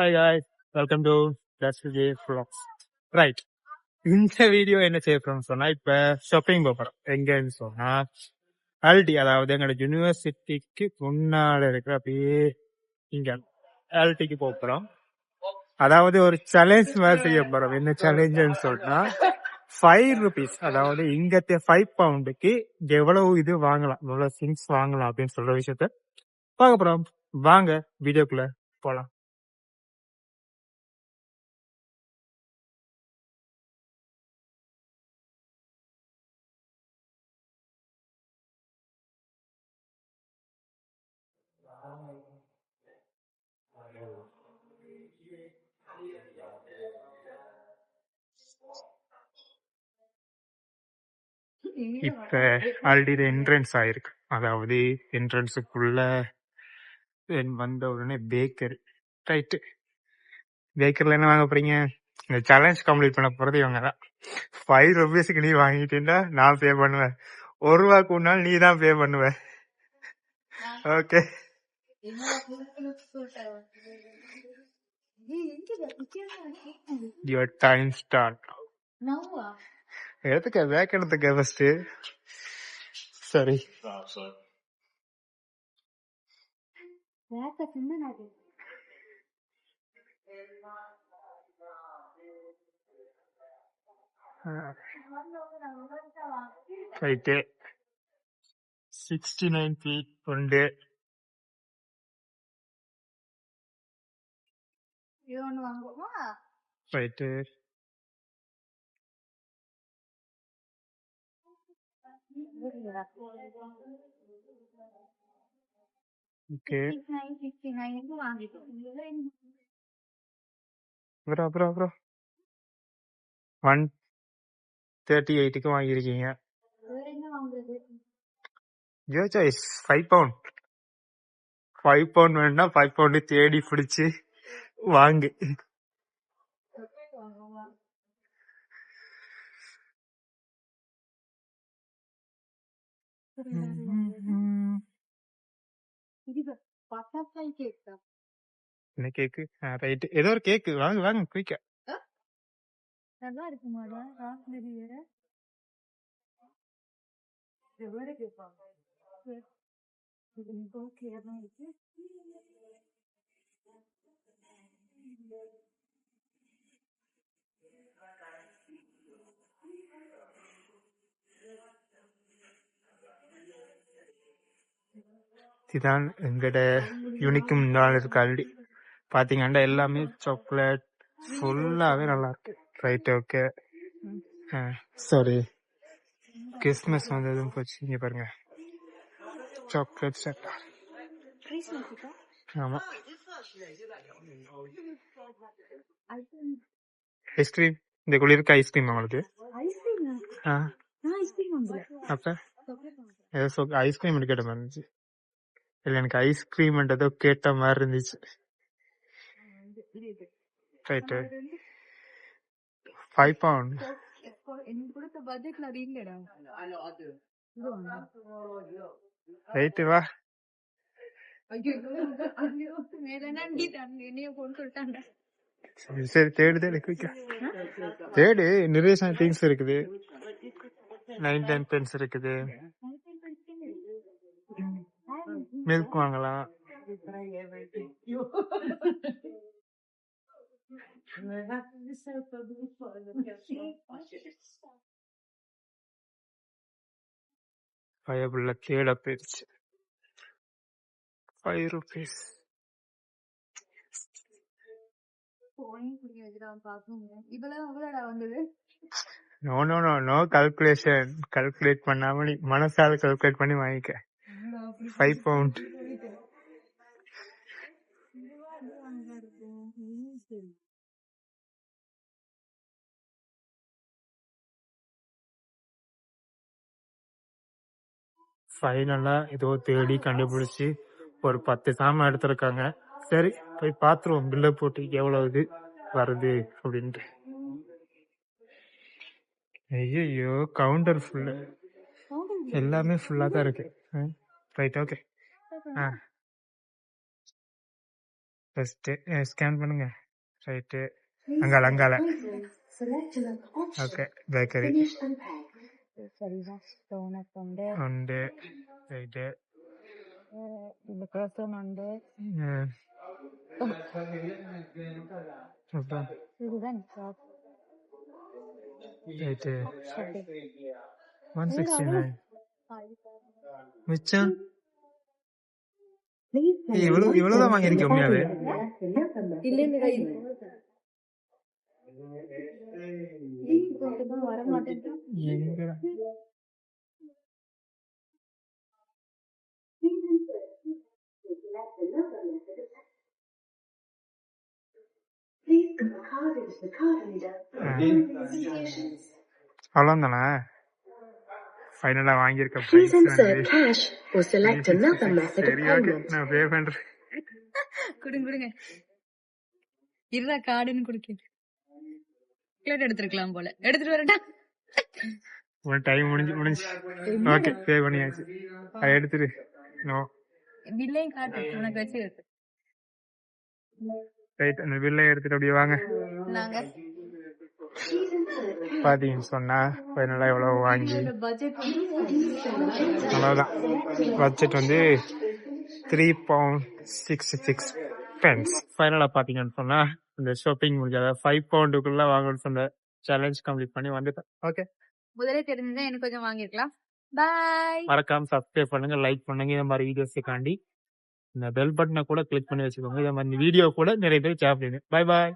Hi hi welcome to தஸ் Vijay vlogs. Right இந்த video என்ன செய்ய போறோம்னு சொன்னா இப்ப ஷாப்பிங் போறோம். எங்கன்னு சொன்னா ஆல்டி அதாவது எங்களோட யூனிவர்சிட்டிக்கு முன்னால இருக்கிற அப்படியே இங்க ஆல்டிக்கு போறோம். அதாவது ஒரு சேலஞ்ச் மாதிரி செய்ய போறோம். என்ன சேலஞ்சுன்னு சொன்னா ஃபைவ் ருபீஸ் அதாவது இங்கത്തെ ஃபைவ் பவுண்டுக்கு எவ்வளவு இது வாங்கலாம் எவ்வளவு திங்ஸ் வாங்கலாம் அப்படின்னு சொல்ற விஷயத்த பார்க்க போறோம். வாங்க வீடியோக்குள்ள போலாம். இப்ப ஆல்ரெடி என்ட்ரன்ஸ் ஆயிருக்கு. அதாவது என்ட்ரன்ஸுக்குள்ள வந்த உடனே பேக்கரி ரைட்டு பேக்கரில என்ன வாங்க போறீங்க? இந்த சேலஞ்ச் கம்ப்ளீட் பண்ண போறது இவங்க தான் ஃபைவ் ருபீஸ்க்கு நீ வாங்கிட்டீங்கன்னா நான் பே பண்ணுவேன். ஒரு ரூபாய்க்கு முன்னால் நீ தான் பே பண்ணுவ. ஓகே யுவர் டைம் ஸ்டார்ட் எடுத்துக்க பேக் எடுத்துக்க ஃபர்ஸ்ட் சரி. ரைட்டு சிக்ஸ்டி நைன் ஃபீட் உண்டு ரைட்டு ஓகே அப்புறம் அப்புறம் அப்புறம் ஒன் தேர்ட்டி எயிட்டுக்கு வாங்கியிருக்கீங்க. Joe choice five pound five pound வேணும்னா ஃபைவ் பவுண்டு தேடி பிடிச்சி வாங்கு. என்ன கேக்கு ரைட்டு ஏதோ ஒரு கேக்கு வாங்க வாங்க குயிக்க நல்லா கேட்பாங்க இது ஓகே இருக்கு இதுதான் எங்கட யூனிக்கு முன்னால் இருக்க பாத்தீங்கன்னா எல்லாமே சாக்லேட் ஃபுல்லாவே நல்லா இருக்கு. ரைட் ஓகே சாரி கிறிஸ்மஸ் வந்ததும் போச்சு? இங்க பாருங்க. சாக்லேட் செட் கிறிஸ்மஸுக்கா ஆமா. ஐஸ்கிரீம் இந்த குளிருக்கு ஐஸ்கிரீம் உங்களுக்கு? ஐஸ்கிரீம் அப்ப? ஐஸ்கிரீம் கேட்ட மாதிரி இருந்துச்சு. இல்ல எனக்கு ஐஸ்கிரீம்ன்றதோ கேட்ட மாதிரி இருந்துச்சு. ரைட்டு ஃபைவ் பவுண்ட் ரைட்டு வா. சரி தேடு தேடு தேடு நிறைய திங்ஸ் இருக்குது. நைன் டென் பென்ஸ் இருக்குது. மில்க் வாங்கலாம் பயபுள்ள தேட போயிடுச்சு ஃபைவ் ருபீஸ் அவ்வளோடா வந்தது no no no no calculation calculate பண்ணாம நீ மனசால கால்குலேட் பண்ணி வாங்கிக்க. ஃபைவ் பவுண்ட் ஃபைனலா ஏதோ தேடி கண்டுபிடிச்சு ஒரு பத்து சாமான் எடுத்திருக்காங்க. சரி போய் பாத்துருவோம். பில்ல போட்டு எவ்வளவு இது வருது அப்படின்ட்டு. ஐயோ கவுண்டர் ஃபுல்லு எல்லாமே ஃபுல்லா தான் இருக்கு. ரைட் ஓகே ஆ ஃபர்ஸ்ட் ஸ்கேன் பண்ணுங்க ரைட்டு அங்கால அங்கால Select another option. Okay bakery Finish and pay. சரிதான் டோனட் உண்டு உண்டு மிச்சம்? இவ்வளவு இவ்வளவுதான் வாங்கியிருக்கேன் உண்மையாவே. அவ்வளோதானே ஃபைனலா வாங்கியிருக்க insert வந்து cash or select another method of சரி ஓகே payment. நான் பே பண்றேன். கொடுங்க கொடுங்க. இருடா கார்டுன்னு குடுக்க கிளட் எடுத்துருக்கலாம் போல. எடுத்துட்டு வரட்டா உன் டைம் முடிஞ்சு முடிஞ்சு. ஓகே பே பண்ணியாச்சு. அதை எடுத்துரு நோ பில்லையும் காட்டு உனக்கு வச்சு ரைட் அந்த பில்லை எடுத்துட்டு அப்படியே வாங்க. நாங்க பாத்தீங்கன்னு சொன்னா ஃபைனலா எவ்வளவு வாங்கி. பட்ஜெட் அவ்வளவுதான். பட்ஜெட் வந்து three pound six six pence ஃபைனலா பாத்தீங்கன்னு சொன்னா இந்த ஷாப்பிங் முடிஞ்சாத ஃபைவ் பவுண்டுக்குள்ள வாங்கணும்னு சொன்ன சேலஞ்ச் கம்ப்ளீட் பண்ணி வந்துட்டேன். ஓகே முதலே தெரிஞ்சுதான் எனக்கு கொஞ்சம் வாங்கிருக்கலாம் பாய் மறக்காம சப்ஸ்கிரைப் பண்ணுங்க லைக் பண்ணுங்க இந்த மாதிரி வீடியோஸுக்காண்டி இந்த பெல் பட்டனை கூட கிளிக் பண்ணி வச்சுக்கோங்க. இந்த மாதிரி வீடியோ கூட நிறைய பேர் ஷேர் பண்ணுங்க பை பாய்